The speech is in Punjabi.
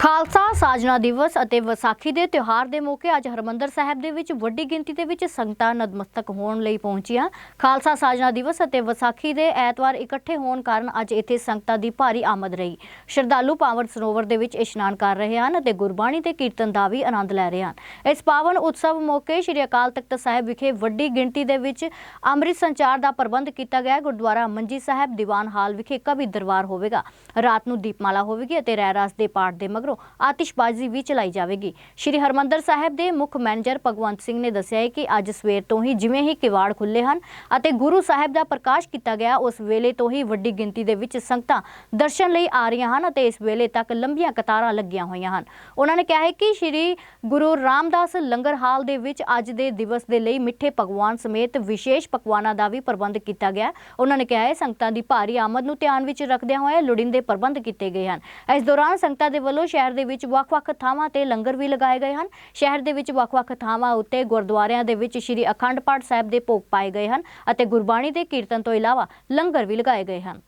ਖਾਲਸਾ, ਸਾਜਨਾ ਦਿਵਸ ਅਤੇ ਵਿਸਾਖੀ ਦੇ ਤਿਉਹਾਰ ਦੇ ਮੌਕੇ ਅੱਜ ਹਰਮੰਦਰ ਸਾਹਿਬ ਦੇ ਵਿੱਚ ਵੱਡੀ ਗਿਣਤੀ ਦੇ ਵਿੱਚ ਸੰਗਤਾਂ ਨਤਮਸਤਕ ਹੋਣ ਲਈ ਪਹੁੰਚੀਆਂ। ਖਾਲਸਾ, ਸਾਜਨਾ ਦਿਵਸ ਅਤੇ ਵਿਸਾਖੀ ਦੇ ਐਤਵਾਰ ਇਕੱਠੇ ਹੋਣ ਕਾਰਨ ਅੱਜ ਇੱਥੇ ਸੰਗਤਾਂ ਦੀ ਭਾਰੀ ਆਮਦ ਰਹੀ। ਸ਼ਰਧਾਲੂ ਪਾਵਨ ਸਰੋਵਰ ਦੇ ਵਿੱਚ ਇਸ਼ਨਾਨ ਕਰ ਰਹੇ ਹਨ ਅਤੇ ਗੁਰਬਾਣੀ ਤੇ ਕੀਰਤਨ ਦਾ ਵੀ ਆਨੰਦ ਲੈ ਰਹੇ ਹਨ। ਇਸ ਪਾਵਨ ਉਤਸਵ ਮੌਕੇ ਸ੍ਰੀ ਅਕਾਲ ਤਖਤ ਸਾਹਿਬ ਵਿਖੇ ਵੱਡੀ ਗਿਣਤੀ ਦੇ ਵਿੱਚ ਅੰਮ੍ਰਿਤ ਸੰਚਾਰ ਦਾ ਪ੍ਰਬੰਧ ਕੀਤਾ ਗਿਆ। ਗੁਰਦੁਆਰਾ ਮੰਜੀ ਸਾਹਿਬ ਦੀਵਾਨ ਹਾਲ ਵਿਖੇ ਕਵੀ ਦਰਬਾਰ ਹੋਵੇਗਾ। ਰਾਤ ਨੂੰ ਦੀਪਮਾਲਾ ਹੋਵੇਗੀ ਅਤੇ ਰਹਿਰਾਸ ਦੇ ਪਾਠ ਦੇ ਮਗਰ ਆਤਿਸ਼ਬਾਜ਼ੀ ਵੀ ਚਲਾਈ ਜਾਵੇਗੀ। ਸ਼੍ਰੀ ਹਰਮੰਦਰ ਸਾਹਿਬ ਦੇ ਮੁੱਖ ਮੈਨੇਜਰ ਭਗਵੰਤ ਸਿੰਘ ਨੇ ਦੱਸਿਆ ਹੈ ਕਿ ਅੱਜ ਸਵੇਰ ਤੋਂ ਹੀ ਜਿਵੇਂ ਹੀ ਕਿਵਾੜ ਖੁੱਲੇ ਹਨ ਅਤੇ ਗੁਰੂ ਸਾਹਿਬ ਦਾ ਪ੍ਰਕਾਸ਼ ਕੀਤਾ ਗਿਆ, ਉਸ ਵੇਲੇ ਤੋਂ ਹੀ ਵੱਡੀ ਗਿਣਤੀ ਦੇ ਵਿੱਚ ਸੰਗਤਾਂ ਦਰਸ਼ਨ ਲਈ ਆ ਰਹੀਆਂ ਹਨ ਅਤੇ ਇਸ ਵੇਲੇ ਤੱਕ ਲੰਬੀਆਂ ਕਤਾਰਾਂ ਲੱਗੀਆਂ ਹੋਈਆਂ ਹਨ। ਉਹਨਾਂ ਨੇ ਕਿਹਾ ਹੈ ਕਿ ਸ਼੍ਰੀ ਗੁਰੂ ਰਾਮਦਾਸ ਲੰਗਰ ਹਾਲ ਦੇ ਵਿੱਚ ਅੱਜ ਦੇ ਦਿਵਸ ਦੇ ਲਈ ਮਿੱਠੇ ਪਕਵਾਨ ਸਮੇਤ ਵਿਸ਼ੇਸ਼ ਪਕਵਾਨਾਂ ਦਾ ਵੀ ਪ੍ਰਬੰਧ ਕੀਤਾ ਗਿਆ। ਉਹਨਾਂ ਨੇ ਕਿਹਾ ਹੈ, ਸੰਗਤਾਂ ਦੀ ਭਾਰੀ ਆਮਦ ਨੂੰ ਧਿਆਨ ਵਿੱਚ ਰੱਖਦਿਆਂ ਹੋਏ ਲੋੜੀਂਦੇ ਪ੍ਰਬੰਧ ਕੀਤੇ ਗਏ ਹਨ। ਇਸ ਦੌਰਾਨ ਸੰਗਤਾਂ ਦੇ ਵੱਲੋਂ ਸ਼ਹਿਰ ਦੇ ਵਿੱਚ ਵੱਖ-ਵੱਖ ਥਾਵਾਂ ਤੇ ਲੰਗਰ ਵੀ ਲਗਾਏ ਗਏ ਹਨ। ਸ਼ਹਿਰ ਦੇ ਵਿੱਚ ਵੱਖ-ਵੱਖ ਥਾਵਾਂ ਉੱਤੇ ਗੁਰਦੁਆਰਿਆਂ ਦੇ ਵਿੱਚ ਸ਼੍ਰੀ ਅਖੰਡ ਪਾਠ ਸਾਹਿਬ ਦੇ ਭੋਗ ਪਾਏ ਗਏ ਹਨ ਅਤੇ ਗੁਰਬਾਣੀ ਦੇ ਕੀਰਤਨ ਤੋਂ ਇਲਾਵਾ ਲੰਗਰ ਵੀ ਲਗਾਏ ਗਏ ਹਨ।